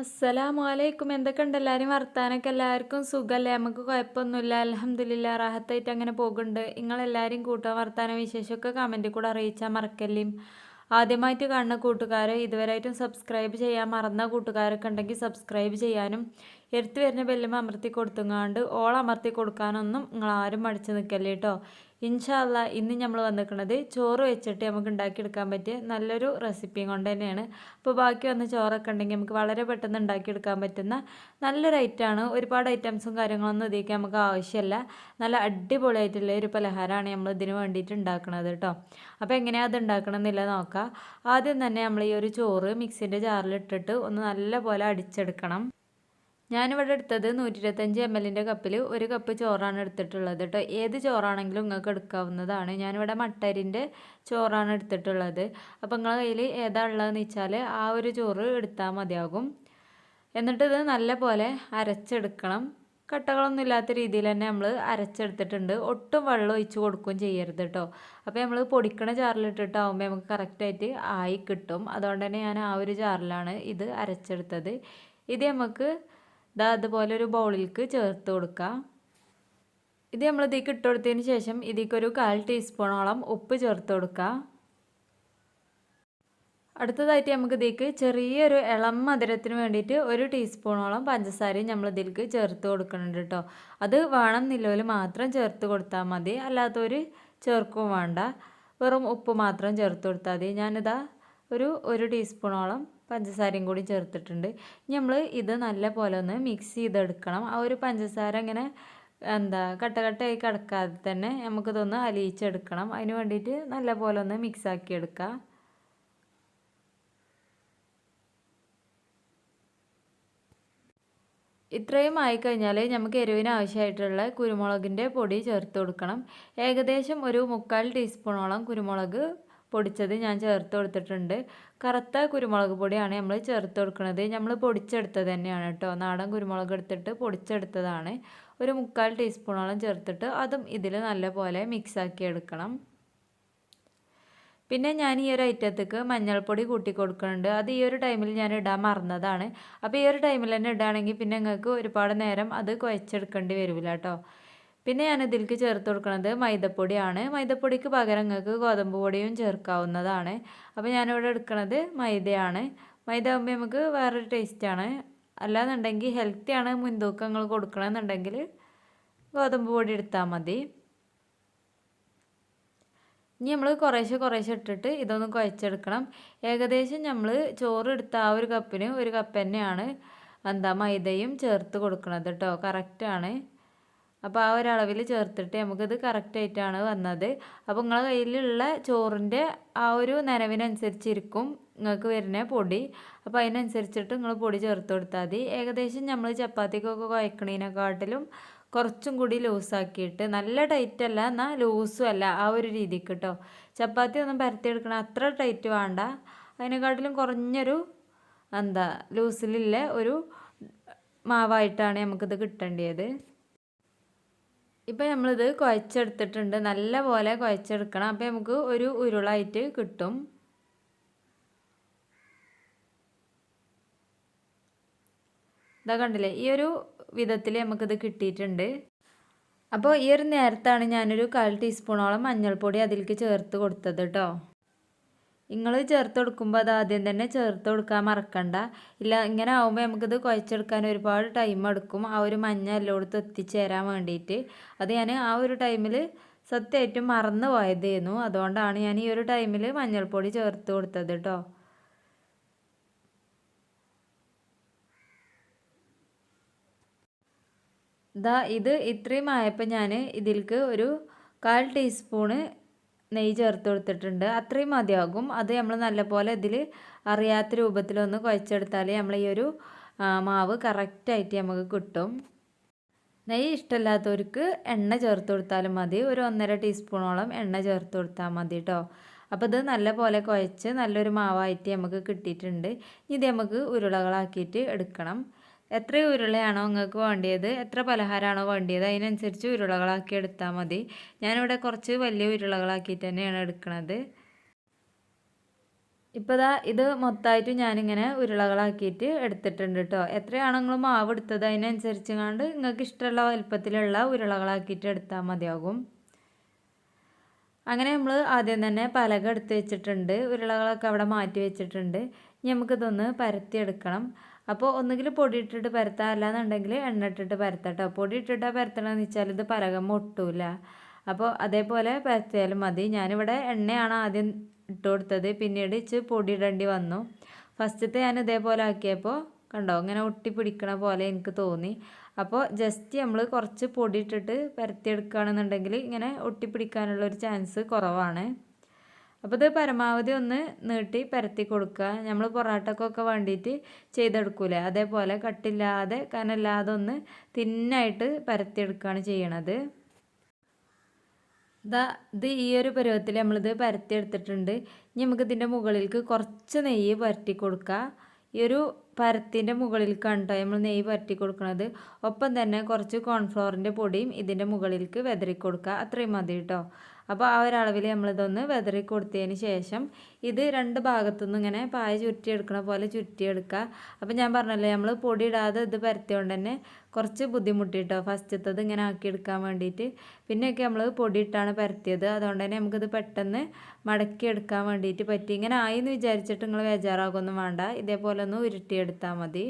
അസ്സലാമു അലൈക്കും എന്തൊക്കെ ഉണ്ട് എല്ലാവരും വർത്താനൊക്കെ എല്ലാവർക്കും സുഖമല്ലേ നമുക്ക് കുഴപ്പമൊന്നുമില്ല. അലഹമ്മദില്ല റാഹത്തായിട്ട് അങ്ങനെ പോകുന്നുണ്ട്. നിങ്ങളെല്ലാവരും കൂട്ടുക വർത്താന വിശേഷമൊക്കെ കമന്റിൽ കൂടെ അറിയിച്ചാൽ മറക്കല്ലേ. ആദ്യമായിട്ട് കാണുന്ന കൂട്ടുകാർ ഇതുവരെയായിട്ടും സബ്സ്ക്രൈബ് ചെയ്യാൻ മറന്ന കൂട്ടുകാരൊക്കെ ഉണ്ടെങ്കിൽ സബ്സ്ക്രൈബ് ചെയ്യാനും എടുത്തു വരുന്ന ബെല്ലും അമർത്തി കൊടുത്തുങ്ങാണ്ട് ഓൾ അമർത്തി കൊടുക്കാനൊന്നും നിങ്ങൾ ആരും മടിച്ചു നിൽക്കല്ലേ കേട്ടോ ഇൻഷാല്ല ഇന്ന് നമ്മൾ വന്നിരിക്കുന്നത് ചോറ് വെച്ചിട്ട് നമുക്ക് ഉണ്ടാക്കിയെടുക്കാൻ പറ്റിയ നല്ലൊരു റെസിപ്പിയും കൊണ്ട് തന്നെയാണ്. അപ്പോൾ ബാക്കി വന്ന് ചോറൊക്കെ ഉണ്ടെങ്കിൽ നമുക്ക് വളരെ പെട്ടെന്ന് ഉണ്ടാക്കിയെടുക്കാൻ പറ്റുന്ന നല്ലൊരു ഐറ്റമാണ് ഒരുപാട് ഐറ്റംസും കാര്യങ്ങളൊന്നും ഇതിലേക്ക് നമുക്ക് ആവശ്യമില്ല നല്ല അടിപൊളിയായിട്ടുള്ള ഒരു പലഹാരമാണ് നമ്മൾ ഇതിന് വേണ്ടിയിട്ട് ഉണ്ടാക്കുന്നത് കേട്ടോ അപ്പോൾ എങ്ങനെയാണ് അത് ഉണ്ടാക്കണമെന്നില്ല നോക്കാം. ആദ്യം തന്നെ നമ്മൾ ഈ ഒരു ചോറ് മിക്സിന്റെ ജാറിലിട്ടിട്ട് ഒന്ന് നല്ല പോലെ അടിച്ചെടുക്കണം. ഞാനിവിടെ എടുത്തത് നൂറ്റി ഇരുപത്തഞ്ച് എം എല്ലിന്റെ കപ്പിൽ ഒരു കപ്പ് ചോറാണ് എടുത്തിട്ടുള്ളത് കേട്ടോ ഏത് ചോറാണെങ്കിലും നിങ്ങൾക്ക് എടുക്കാവുന്നതാണ്. ഞാനിവിടെ മട്ടരിന്റെ ചോറാണ് എടുത്തിട്ടുള്ളത്. അപ്പോൾ നിങ്ങളുടെ കയ്യിൽ ഏതാ ഉള്ളതെന്ന് വെച്ചാൽ ആ ഒരു ചോറ് എടുത്താൽ മതിയാകും. എന്നിട്ട് ഇത് നല്ല പോലെ അരച്ചെടുക്കണം. കട്ടകളൊന്നും ഇല്ലാത്ത രീതിയിൽ തന്നെ നമ്മൾ അരച്ചെടുത്തിട്ടുണ്ട്. ഒട്ടും വെള്ളം ഒഴിച്ച് കൊടുക്കുകയും ചെയ്യരുത് കേട്ടോ അപ്പോൾ നമ്മൾ പൊടിക്കണ ജാറിലിട്ടിട്ടാവുമ്പോൾ നമുക്ക് കറക്റ്റായിട്ട് ആയി കിട്ടും. അതുകൊണ്ട് തന്നെ ഞാൻ ആ ഒരു ജാറിലാണ് ഇത് അരച്ചെടുത്തത്. ഇത് നമുക്ക് ഇതാ അതുപോലെ ഒരു ബൗളിലേക്ക് ചേർത്ത് കൊടുക്കുക ഇത് നമ്മൾ ഇതിലേക്ക് ഇട്ട് കൊടുത്തതിന് ശേഷം ഇതിലേക്കൊരു കാൽ ടീസ്പൂണോളം ഉപ്പ് ചേർത്ത് കൊടുക്കുക അടുത്തതായിട്ട് നമുക്ക് ഇതിലേക്ക് ചെറിയൊരു ഇളം മധുരത്തിന് വേണ്ടിയിട്ട് ഒരു ടീസ്പൂണോളം പഞ്ചസാരയും നമ്മൾ ഇതിലേക്ക് ചേർത്ത് കൊടുക്കുന്നുണ്ട് കേട്ടോ. അത് വേണം നിലവിൽ മാത്രം ചേർത്ത് കൊടുത്താൽ മതി. അല്ലാത്തവർ ചേർക്കും വേണ്ട. വെറും ഉപ്പ് മാത്രം ചേർത്ത് കൊടുത്താൽ മതി. ഞാനിതാ ഒരു ഒരു ടീസ്പൂണോളം പഞ്ചസാരയും കൂടി ചേർത്തിട്ടുണ്ട്. ഇനി നമ്മൾ ഇത് നല്ല പോലെ ഒന്ന് മിക്സ് ചെയ്തെടുക്കണം. ആ ഒരു പഞ്ചസാര ഇങ്ങനെ എന്താ കട്ട കട്ടയായി കിടക്കാതെ തന്നെ നമുക്കിതൊന്ന് അലിയിച്ചെടുക്കണം. അതിന് വേണ്ടിയിട്ട് നല്ല പോലെ ഒന്ന് മിക്സ് ആക്കി എടുക്കുക ഇത്രയും ആയിക്കഴിഞ്ഞാൽ നമുക്ക് എരിവിന് ആവശ്യമായിട്ടുള്ള കുരുമുളകിന്റെ പൊടി ചേർത്ത് കൊടുക്കണം. ഏകദേശം ഒരു മുക്കാൽ ടീസ്പൂണോളം കുരുമുളക് പൊടിച്ചത് ഞാൻ ചേർത്ത് കൊടുത്തിട്ടുണ്ട്. കറുത്ത കുരുമുളക് പൊടിയാണ് നമ്മൾ ചേർത്ത് കൊടുക്കുന്നത്. നമ്മൾ പൊടിച്ചെടുത്തത് തന്നെയാണ് കേട്ടോ. നാടൻ കുരുമുളക് എടുത്തിട്ട് പൊടിച്ചെടുത്തതാണ്. ഒരു മുക്കാൽ ടീസ്പൂണോളം ചേർത്തിട്ട് അതും ഇതിൽ നല്ലപോലെ മിക്സാക്കി എടുക്കണം. പിന്നെ ഞാൻ ഈ ഒരു ഐറ്റത്തേക്ക് മഞ്ഞൾപ്പൊടി കൂട്ടി കൊടുക്കുന്നുണ്ട്. അത് ഈ ഒരു ടൈമിൽ ഞാൻ ഇടാൻ മറന്നതാണ്. അപ്പോൾ ഈ ഒരു ടൈമിൽ തന്നെ ഇടുകയാണെങ്കിൽ പിന്നെ നിങ്ങൾക്ക് ഒരുപാട് നേരം അത് കുഴച്ചെടുക്കേണ്ടി വരില്ല കേട്ടോ. പിന്നെ ഞാൻ ഇതിലേക്ക് ചേർത്ത് കൊടുക്കുന്നത് മൈദപ്പൊടിയാണ്. മൈദപ്പൊടിക്ക് പകരം നിങ്ങൾക്ക് ഗോതമ്പ് പൊടിയും ചേർക്കാവുന്നതാണ്. അപ്പോൾ ഞാനിവിടെ എടുക്കുന്നത് മൈദയാണ്. മൈദ ആകുമ്പോൾ നമുക്ക് വേറൊരു ടേസ്റ്റാണ് അല്ലാന്നുണ്ടെങ്കിൽ ഹെൽത്തിയാണ് മുൻതൂക്കങ്ങൾ കൊടുക്കണമെന്നുണ്ടെങ്കിൽ ഗോതമ്പ് പൊടി എടുത്താൽ മതി. ഇനി നമ്മൾ കുറേശ്ശെ കുറേശ്ശെ ഇട്ടിട്ട് ഇതൊന്ന് കുഴച്ചെടുക്കണം. ഏകദേശം നമ്മൾ ചോറ് എടുത്ത ആ ഒരു കപ്പിന് ഒരു കപ്പ് തന്നെയാണ് എന്താ മൈദയും ചേർത്ത് കൊടുക്കണത് കേട്ടോ കറക്റ്റാണ് അപ്പോൾ ആ ഒരളവിൽ ചേർത്തിട്ട് നമുക്കിത് കറക്റ്റായിട്ടാണ് വന്നത്. അപ്പോൾ നിങ്ങളെ കയ്യിലുള്ള ചോറിന്റെ ആ ഒരു നനവിനനുസരിച്ചിരിക്കും നിങ്ങൾക്ക് വരുന്ന പൊടി. അപ്പോൾ അതിനനുസരിച്ചിട്ട് നിങ്ങൾ പൊടി ചേർത്ത് കൊടുത്താൽ മതി. ഏകദേശം നമ്മൾ ചപ്പാത്തിക്കൊക്കെ കുഴക്കണതിനെക്കാട്ടിലും കുറച്ചും കൂടി ലൂസാക്കിയിട്ട് നല്ല ടൈറ്റ് അല്ല എന്നാൽ ലൂസും അല്ല ആ ഒരു രീതിക്ക് കേട്ടോ ചപ്പാത്തി ഒന്നും പരത്തിയെടുക്കണം അത്ര ടൈറ്റ് വേണ്ട. അതിനെക്കാട്ടിലും കുറഞ്ഞൊരു എന്താ ലൂസിലുള്ള ഒരു മാവായിട്ടാണ് നമുക്കിത് കിട്ടേണ്ടത് ഇപ്പം നമ്മളിത് കുഴച്ചെടുത്തിട്ടുണ്ട്. നല്ല പോലെ കുഴച്ചെടുക്കണം. അപ്പം നമുക്ക് ഒരു ഉരുളായിട്ട് കിട്ടും. ഇതാ കണ്ടില്ലേ? ഈ ഒരു വിധത്തിൽ നമുക്കിത് കിട്ടിയിട്ടുണ്ട്. അപ്പോൾ ഈ ഒരു നേരത്താണ് ഞാനൊരു കാൽ ടീസ്പൂണോളം മഞ്ഞൾപ്പൊടി അതിലേക്ക് ചേർത്ത് കൊടുത്തത് കേട്ടോ നിങ്ങൾ ചേർത്ത് കൊടുക്കുമ്പോൾ അത് ആദ്യം തന്നെ ചേർത്ത് കൊടുക്കാൻ മറക്കണ്ട. ഇല്ല ഇങ്ങനെ ആകുമ്പോൾ നമുക്കിത് കുഴച്ചെടുക്കാൻ ഒരുപാട് ടൈം എടുക്കും. ആ ഒരു മഞ്ഞ എല്ലായിടത്തും എത്തിച്ചേരാൻ വേണ്ടിയിട്ട് അത് ഞാൻ ആ ഒരു ടൈമിൽ സത്യമായിട്ടും മറന്നു പോയതായിരുന്നു അതുകൊണ്ടാണ് ഞാൻ ഈ ഒരു ടൈമിൽ മഞ്ഞൾപ്പൊടി ചേർത്ത് കൊടുത്തത് കേട്ടോ ദാ ഇത് ഇത്രയും ആയപ്പോൾ ഞാൻ ഇതിൽക്ക് ഒരു കാൽ ടീസ്പൂണ് നെയ്യ് ചേർത്ത് കൊടുത്തിട്ടുണ്ട്. അത്രയും മതിയാകും. അത് നമ്മൾ നല്ലപോലെ ഇതിൽ അറിയാത്ത രൂപത്തിലൊന്ന് കുഴച്ചെടുത്താൽ നമ്മൾ ഈ ഒരു മാവ് കറക്റ്റായിട്ട് നമുക്ക് കിട്ടും. നെയ്യ് ഇഷ്ടമില്ലാത്തവർക്ക് എണ്ണ ചേർത്ത് കൊടുത്താലും മതി. ഒരു ഒന്നര ടീസ്പൂണോളം എണ്ണ ചേർത്ത് കൊടുത്താൽ മതി കേട്ടോ അപ്പോൾ ഇത് നല്ലപോലെ കുഴച്ച് നല്ലൊരു മാവായിട്ട് നമുക്ക് കിട്ടിയിട്ടുണ്ട്. ഇത് നമുക്ക് ഉരുളകളാക്കിയിട്ട് എടുക്കണം. എത്ര ഉരുളയാണോ നിങ്ങൾക്ക് വേണ്ടിയത് എത്ര പലഹാരമാണോ വേണ്ടിയത് അതിനനുസരിച്ച് ഉരുളകളാക്കി എടുത്താൽ മതി. ഞാനിവിടെ കുറച്ച് വലിയ ഉരുളകളാക്കിയിട്ട് തന്നെയാണ് എടുക്കുന്നത് ഇപ്പോൾ ദാ ഇത് മൊത്തമായിട്ട് ഞാനിങ്ങനെ ഉരുളകളാക്കിയിട്ട് എടുത്തിട്ടുണ്ട് കേട്ടോ. എത്രയാണ് നിങ്ങൾ മാവ് എടുത്തത് അതിനനുസരിച്ച് കണ്ട് നിങ്ങൾക്ക് ഇഷ്ടമുള്ള വലുപ്പത്തിലുള്ള ഉരുളകളാക്കിയിട്ട് എടുത്താൽ മതിയാകും. അങ്ങനെ നമ്മൾ ആദ്യം തന്നെ പലക എടുത്ത് വെച്ചിട്ടുണ്ട് ഉരുളകളൊക്കെ അവിടെ മാറ്റി വെച്ചിട്ടുണ്ട്. ഇനി നമുക്കിതൊന്ന് പരത്തിയെടുക്കണം അപ്പോൾ ഒന്നുകിൽ പൊടി ഇട്ടിട്ട് പരത്താം അല്ലാന്നുണ്ടെങ്കിൽ എണ്ണ ഇട്ടിട്ട് പരത്തട്ടോ. പൊടി ഇട്ടിട്ടാണ് പരത്തണമെന്ന് വെച്ചാൽ ഇത് പലകം ഒട്ടൂല അപ്പോൾ അതേപോലെ പരത്തിയാലും മതി. ഞാനിവിടെ എണ്ണയാണ് ആദ്യം ഇട്ട് കൊടുത്തത്. പിന്നീട് ഇച്ച് പൊടി ഇടേണ്ടി വന്നു. ഫസ്റ്റത്തെ ഞാൻ ഇതേപോലെ ആക്കിയപ്പോൾ കണ്ടോ ഇങ്ങനെ ഒട്ടി പിടിക്കണ പോലെ എനിക്ക് തോന്നി. അപ്പോൾ ജസ്റ്റ് നമ്മൾ കുറച്ച് പൊടി ഇട്ടിട്ട് പരത്തിയെടുക്കുകയാണെന്നുണ്ടെങ്കിൽ ഇങ്ങനെ ഒട്ടി ഒരു ചാൻസ് കുറവാണ്. അപ്പോൾ ഇത് പരമാവധി ഒന്ന് നീട്ടി പരത്തി കൊടുക്കുക. നമ്മൾ പൊറാട്ടക്കൊക്കെ വേണ്ടിയിട്ട് ചെയ്തെടുക്കൂലേ? അതേപോലെ കട്ടില്ലാതെ കനല്ലാതെ ഒന്ന് തിന്നായിട്ട് പരത്തിയെടുക്കുകയാണ് ചെയ്യണത്. ഇതാ ഇത് ഈ ഒരു പരുവത്തിൽ നമ്മളിത് പരത്തിയെടുത്തിട്ടുണ്ട്. ഇനി നമുക്ക് ഇതിന്റെ മുകളിലേക്ക് കുറച്ച് നെയ്യ് പരത്തി കൊടുക്കുക. ഈ ഒരു പരത്തിന്റെ മുകളിലേക്കാണ് കേട്ടോ നമ്മൾ നെയ്യ് പരത്തി കൊടുക്കുന്നത് ഒപ്പം തന്നെ കുറച്ച് കോൺഫ്ലോറിന്റെ പൊടിയും ഇതിന്റെ മുകളിലേക്ക് വെതറി കൊടുക്കുക അത്രയും മതി കേട്ടോ അപ്പോൾ ആ ഒരളവിൽ നമ്മളിതൊന്ന് വെതറി കൊടുത്തതിന് ശേഷം ഇത് രണ്ട് ഭാഗത്തുനിന്ന് ഇങ്ങനെ പായ ചുറ്റിയെടുക്കണ പോലെ ചുറ്റിയെടുക്കുക. അപ്പോൾ ഞാൻ പറഞ്ഞല്ലേ നമ്മൾ പൊടി ഇടാതെ ഇത് പരത്തിയോണ്ട് തന്നെ കുറച്ച് ബുദ്ധിമുട്ടിട്ടോ ഫസ്റ്റത്തത് ഇങ്ങനെ ആക്കിയെടുക്കാൻ വേണ്ടിയിട്ട് പിന്നെയൊക്കെ നമ്മൾ പൊടി ഇട്ടാണ് പരത്തിയത്. അതുകൊണ്ട് തന്നെ നമുക്കിത് പെട്ടെന്ന് മടക്കി എടുക്കാൻ വേണ്ടിയിട്ട് പറ്റി. ഇങ്ങനെ ആയി എന്ന് വിചാരിച്ചിട്ട് നിങ്ങൾ ബേജാറാകൊന്നും വേണ്ട. ഇതേപോലെ ഒന്ന് ഉരുട്ടിയെടുത്താൽ മതി.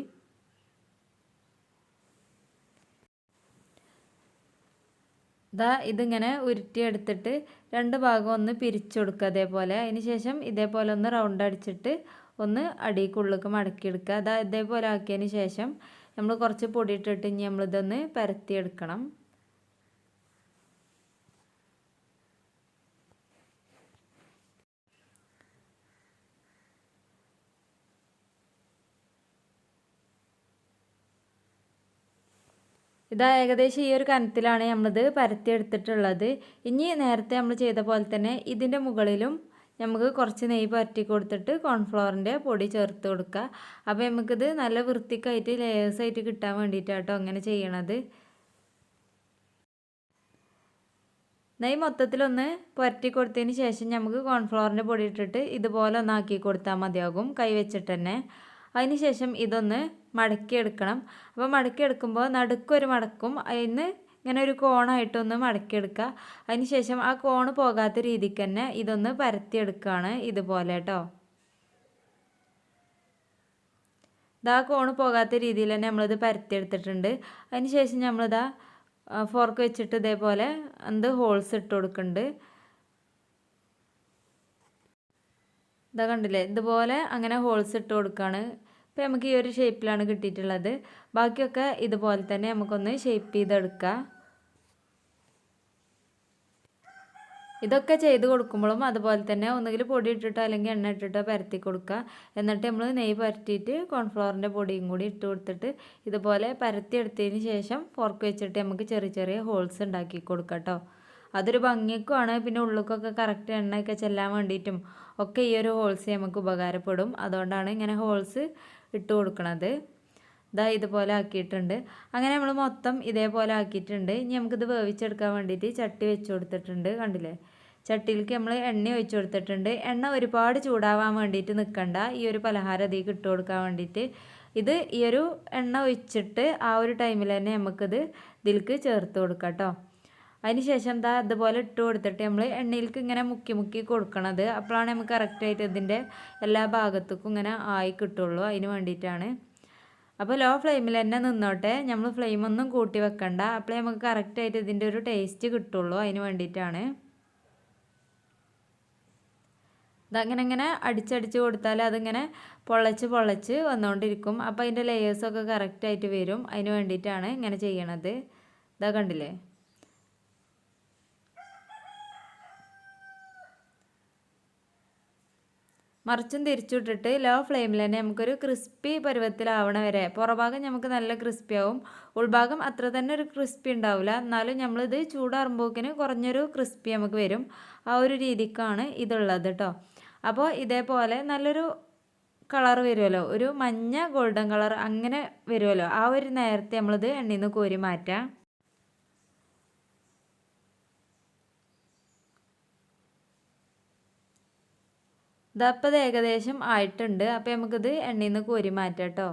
ദാ ഇതിങ്ങനെ ഉരുട്ടിയെടുത്തിട്ട് രണ്ട് ഭാഗം ഒന്ന് പിരിച്ചു കൊടുക്കുക അതേപോലെ അതിന് ശേഷം ഇതേപോലെ ഒന്ന് റൗണ്ട് അടിച്ചിട്ട് ഒന്ന് അടിക്കുള്ളിലേക്ക് മടക്കിയെടുക്കുക. അതാ ഇതേപോലെ ആക്കിയതിന് ശേഷം നമ്മൾ കുറച്ച് പൊടി ഇട്ടിട്ട് ഇനി നമ്മളിതൊന്ന് പരത്തിയെടുക്കണം. ഇതാ ഏകദേശം ഈ ഒരു കനത്തിലാണ് നമ്മളിത് പരത്തിയെടുത്തിട്ടുള്ളത്. ഇനി നേരത്തെ നമ്മൾ ചെയ്ത പോലെ തന്നെ ഇതിന്റെ മുകളിലും നമുക്ക് കുറച്ച് നെയ്യ് പരറ്റി കൊടുത്തിട്ട് കോൺഫ്ലവറിന്റെ പൊടി ചേർത്ത് കൊടുക്കുക. അപ്പോൾ നമുക്കിത് നല്ല വൃത്തിക്കായിട്ട് ലേയേഴ്സായിട്ട് കിട്ടാൻ വേണ്ടിയിട്ടാട്ടോ അങ്ങനെ ചെയ്യണത്. നെയ് മൊത്തത്തിലൊന്ന് പുരട്ടി കൊടുത്തതിന് ശേഷം നമുക്ക് കോൺഫ്ലവറിന്റെ പൊടി ഇട്ടിട്ട് ഇതുപോലെ ഒന്നാക്കി കൊടുത്താൽ മതിയാകും. കൈ വെച്ചിട്ട് തന്നെ. അതിന് ശേഷം ഇതൊന്ന് മടക്കിയെടുക്കണം. അപ്പോൾ മടക്കിയെടുക്കുമ്പോൾ നടുക്കൊരു മടക്കും. അതിന് ഇങ്ങനെ ഒരു കോണായിട്ടൊന്ന് മടക്കിയെടുക്കുക. അതിന് ശേഷം ആ കോണ് പോകാത്ത രീതിക്ക് തന്നെ ഇതൊന്ന് പരത്തിയെടുക്കുകയാണ് ഇതുപോലെ കേട്ടോ ഇതാ കോണ് പോകാത്ത രീതിയിൽ തന്നെ നമ്മളിത് പരത്തിയെടുത്തിട്ടുണ്ട്. അതിന് ശേഷം നമ്മളിതാ ഫോർക്ക് വെച്ചിട്ട് ഇതേപോലെ എന്ത് ഹോൾസ് ഇട്ട് കൊടുക്കുന്നുണ്ട്. ഇതാ കണ്ടില്ലേ? ഇതുപോലെ അങ്ങനെ ഹോൾസ് ഇട്ട് കൊടുക്കുകയാണ് ഇപ്പോൾ നമുക്ക് ഈ ഒരു ഷേപ്പിലാണ് കിട്ടിയിട്ടുള്ളത്. ബാക്കിയൊക്കെ ഇതുപോലെ തന്നെ നമുക്കൊന്ന് ഷേപ്പ് ചെയ്തെടുക്കുക ഇതൊക്കെ ചെയ്ത് കൊടുക്കുമ്പോഴും അതുപോലെ തന്നെ ഒന്നുകിൽ പൊടി ഇട്ടിട്ടോ അല്ലെങ്കിൽ എണ്ണ ഇട്ടിട്ടോ പരത്തി കൊടുക്കുക. എന്നിട്ട് നമ്മൾ നെയ്യ് പരത്തിയിട്ട് കോൺഫ്ലവറിന്റെ പൊടിയും കൂടി ഇട്ട് കൊടുത്തിട്ട് ഇതുപോലെ പരത്തി എടുത്തതിന് ശേഷം ഫോർക്ക് വെച്ചിട്ട് നമുക്ക് ചെറിയ ചെറിയ ഹോൾസ് ഉണ്ടാക്കി കൊടുക്കാം കേട്ടോ. അതൊരു ഭംഗിക്കുമാണ്. പിന്നെ ഉള്ളിക്കൊക്കെ കറക്റ്റ് എണ്ണയൊക്കെ ചെല്ലാൻ വേണ്ടിയിട്ടും ഒക്കെ ഈ ഒരു ഹോൾസ് നമുക്ക് ഉപകാരപ്പെടും. അതുകൊണ്ടാണ് ഇങ്ങനെ ഹോൾസ് ഇട്ട് കൊടുക്കുന്നത് ഇതാ ഇതുപോലെ ആക്കിയിട്ടുണ്ട്. അങ്ങനെ നമ്മൾ മൊത്തം ഇതേപോലെ ആക്കിയിട്ടുണ്ട്. ഇനി നമുക്കിത് വേവിച്ചെടുക്കാൻ വേണ്ടിയിട്ട് ചട്ടി വെച്ച് കൊടുത്തിട്ടുണ്ട്. കണ്ടില്ലേ? ചട്ടിയിലേക്ക് നമ്മൾ എണ്ണ ഒഴിച്ചു കൊടുത്തിട്ടുണ്ട്. എണ്ണ ഒരുപാട് ചൂടാവാൻ വേണ്ടിയിട്ട് നിൽക്കണ്ട ഈ ഒരു പലഹാരം അതിലേക്ക് ഇട്ട് കൊടുക്കാൻ വേണ്ടിയിട്ട്. ഇത് ഈ ഒരു എണ്ണ ഒഴിച്ചിട്ട് ആ ഒരു ടൈമിൽ തന്നെ നമുക്കിത് ഇതിലേക്ക് ചേർത്ത് കൊടുക്കാം കേട്ടോ. അതിന് ശേഷം എന്താ അതുപോലെ ഇട്ട് കൊടുത്തിട്ട് നമ്മൾ എണ്ണയിലേക്ക് ഇങ്ങനെ മുക്കി മുക്കി കൊടുക്കണത്. അപ്പോഴാണ് നമുക്ക് കറക്റ്റായിട്ട് ഇതിന്റെ എല്ലാ ഭാഗത്തേക്കും ഇങ്ങനെ ആയി കിട്ടുള്ളൂ. അതിന് വേണ്ടിയിട്ടാണ്. അപ്പോൾ ലോ ഫ്ലെയിമിൽ തന്നെ നിന്നോട്ടെ. നമ്മൾ ഫ്ലെയിം ഒന്നും കൂട്ടി വെക്കണ്ട. അപ്പോഴേ നമുക്ക് കറക്റ്റായിട്ട് ഇതിന്റെ ഒരു ടേസ്റ്റ് കിട്ടുള്ളൂ. അതിന് വേണ്ടിയിട്ടാണ്. ഇതങ്ങനെ ഇങ്ങനെ അടിച്ചടിച്ച് കൊടുത്താൽ അതിങ്ങനെ പൊള്ളച്ച് പൊള്ളച്ച് വന്നുകൊണ്ടിരിക്കും. അപ്പോൾ അതിന്റെ ലെയേഴ്സൊക്കെ കറക്റ്റായിട്ട് വരും. അതിന് വേണ്ടിയിട്ടാണ് ഇങ്ങനെ ചെയ്യണത്. ഇതാ കണ്ടില്ലേ? മറിച്ചും തിരിച്ചുവിട്ടിട്ട് ലോ ഫ്ലെയിമിൽ തന്നെ നമുക്കൊരു ക്രിസ്പി പരുവത്തിലാവണ വരെ പുറഭാഗം നമുക്ക് നല്ല ക്രിസ്പി ആവും. ഉൾഭാഗം അത്ര തന്നെ ഒരു ക്രിസ്പി ഉണ്ടാവില്ല എന്നാലും നമ്മളിത് ചൂടാറുമ്പോക്കിന് കുറഞ്ഞൊരു ക്രിസ്പി നമുക്ക് വരും. ആ ഒരു രീതിക്കാണ് ഇതുള്ളത് കേട്ടോ അപ്പോൾ ഇതേപോലെ നല്ലൊരു കളർ വരുമല്ലോ ഒരു മഞ്ഞ ഗോൾഡൻ കളർ അങ്ങനെ വരുമല്ലോ ആ ഒരു നേരത്തെ നമ്മളിത് എണ്ണയിൽ നിന്ന് കോരി മാറ്റാം. ഇതപ്പോൾ ഇത് ഏകദേശം ആയിട്ടുണ്ട്. അപ്പോൾ നമുക്കിത് എണ്ണയിൽ നിന്ന് കോരി മാറ്റാം കേട്ടോ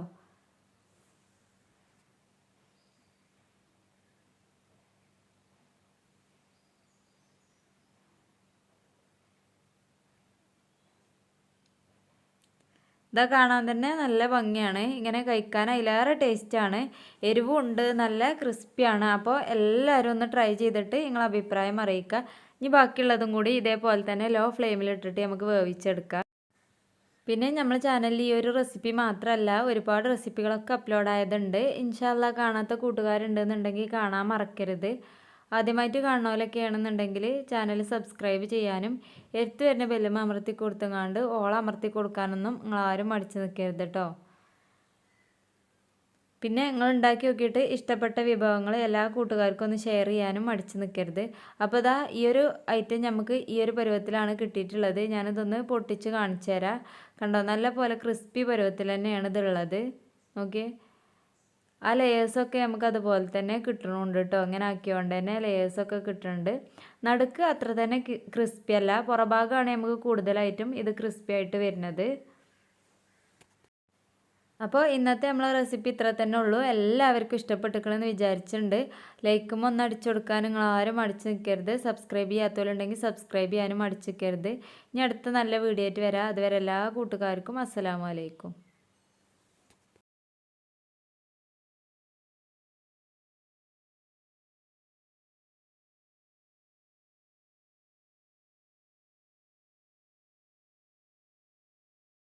ഇതാ കാണാൻ തന്നെ നല്ല ഭംഗിയാണ്. ഇങ്ങനെ കഴിക്കാൻ അതിലേറെ ടേസ്റ്റാണ്. എരിവും ഉണ്ട് നല്ല ക്രിസ്പിയാണ്. അപ്പോൾ എല്ലാവരും ഒന്ന് ട്രൈ ചെയ്തിട്ട് നിങ്ങളെ അഭിപ്രായം അറിയിക്കുക. ഇനി ബാക്കിയുള്ളതും കൂടി ഇതേപോലെ തന്നെ ലോ ഫ്ലെയിമിലിട്ടിട്ട് നമുക്ക് വേവിച്ചെടുക്കാം. പിന്നെ നമ്മൾ ചാനലിൽ ഈ ഒരു റെസിപ്പി മാത്രമല്ല ഒരുപാട് റെസിപ്പികളൊക്കെ അപ്ലോഡ് ആയതുണ്ട്. ഇൻഷാല്ല കാണാത്ത കൂട്ടുകാരുണ്ടെന്നുണ്ടെങ്കിൽ കാണാൻ മറക്കരുത്. ആദ്യമായിട്ട് കാണുന്നവരൊക്കെ ആണെന്നുണ്ടെങ്കിൽ ചാനൽ സബ്സ്ക്രൈബ് ചെയ്യാനും എടുത്തു വരുന്ന ബെല്ലും അമർത്തി കൊടുത്തങ്ങാണ്ട് ഓൾ അമർത്തി കൊടുക്കാനൊന്നും നിങ്ങളാരും മടിച്ചു നിൽക്കരുത് കേട്ടോ പിന്നെ നിങ്ങൾ ഉണ്ടാക്കി നോക്കിയിട്ട് ഇഷ്ടപ്പെട്ട വിഭവങ്ങൾ എല്ലാ കൂട്ടുകാർക്കും ഒന്ന് ഷെയർ ചെയ്യാനും മടിച്ചു നിൽക്കരുത് അപ്പോൾ ഇതാ ഈ ഒരു ഐറ്റം നമുക്ക് ഈ ഒരു പരുവത്തിലാണ് കിട്ടിയിട്ടുള്ളത്. ഞാനിതൊന്ന് പൊട്ടിച്ച് കാണിച്ചു തരാം. കണ്ടോ? നല്ല പോലെ ക്രിസ്പി പരുവത്തിൽ തന്നെയാണ് ഇതുള്ളത് ഓക്കെ ആ ലെയേഴ്സൊക്കെ നമുക്ക് അതുപോലെ തന്നെ കിട്ടണമുണ്ട് കേട്ടോ. അങ്ങനെ ആക്കിയോണ്ട് തന്നെ ലെയേഴ്സൊക്കെ കിട്ടുന്നുണ്ട് നടുക്ക് അത്ര തന്നെ ക്രിസ്പി അല്ല. പുറഭാഗമാണ് നമുക്ക് കൂടുതലായിട്ടും ഇത് ക്രിസ്പി ആയിട്ട് വരുന്നത്. അപ്പോൾ ഇന്നത്തെ നമ്മളെ റെസിപ്പി ഇത്ര തന്നെ ഉള്ളൂ. എല്ലാവർക്കും ഇഷ്ടപ്പെട്ടിരിക്കണമെന്ന് വിചാരിച്ചിട്ടുണ്ട്. ലൈക്കും ഒന്ന് അടിച്ചു കൊടുക്കാൻ നിങ്ങൾ ആരും അടിച്ചു നിൽക്കരുത് സബ്സ്ക്രൈബ് ചെയ്യാത്തവരുണ്ടെങ്കിൽ സബ്സ്ക്രൈബ് ചെയ്യാനും അടിച്ചു നിൽക്കരുത് ഇനി അടുത്ത നല്ല വീഡിയോ ആയിട്ട് വരാം. അതുവരെ എല്ലാ കൂട്ടുകാർക്കും അസ്സലാമലൈക്കും